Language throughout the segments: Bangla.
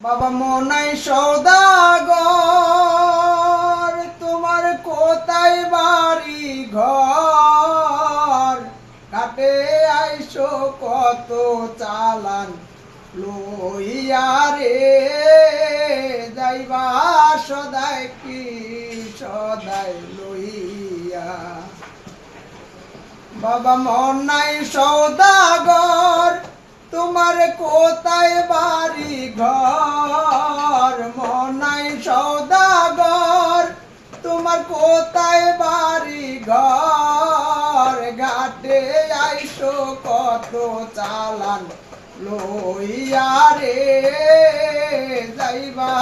বাবা মনাই সৌদাগর, তোমার কোথায় বাড়ি ঘর? কাটে আইসো কত চালান লইয়া রে, যাইবা সদাই কি সদাই লইয়া? বাবা মনাই সৌদাগর কোথায় বাড়ি ঘর? মনাই সৌদাগর, তোমার কোথায় বাড়ি ঘর? ঘাটে আইসো কত চালান লইয়া রে। যাইবা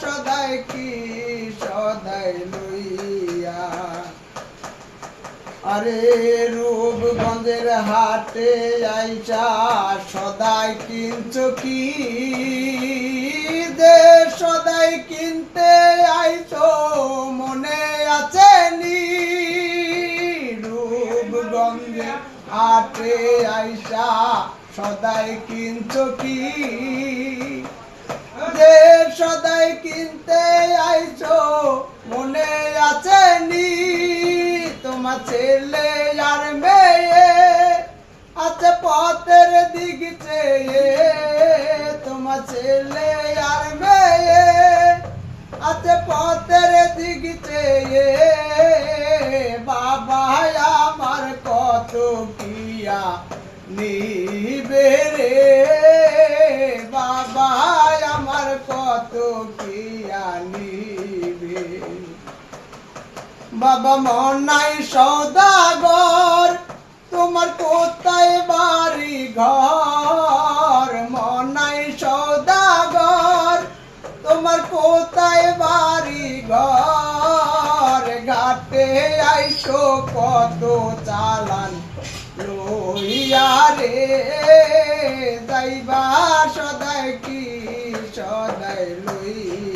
সদাই কি, সদাই আরে রূপগঞ্জের হাটে আইসা সদাই কিনছ কি? দে সদাই কিনতে আইছো, মনে আছে নি? রূপগঞ্জের হাটে আইসা সদাই কিনছ কি? যে সদাই কিনতে আইছো ছেলে আর মেয়ে আছে পথের দিক চেয়ে। তোমার ছেলে আর মেয়ে আছে পথের দিক চেয়ে। বাবা আমার কত কিয়া নিবে রে। বাবা আমার কত কিয়া বাবা মনাই সৌদাগর, তোমার কোথায় বাড়ি ঘর? মনাই সৌদাগর, তোমার কোথায় বাড়ি ঘর? ঘাটে আইসো কত চালান লইয়া রে, যাইবা সদাই কি সদাই লইয়া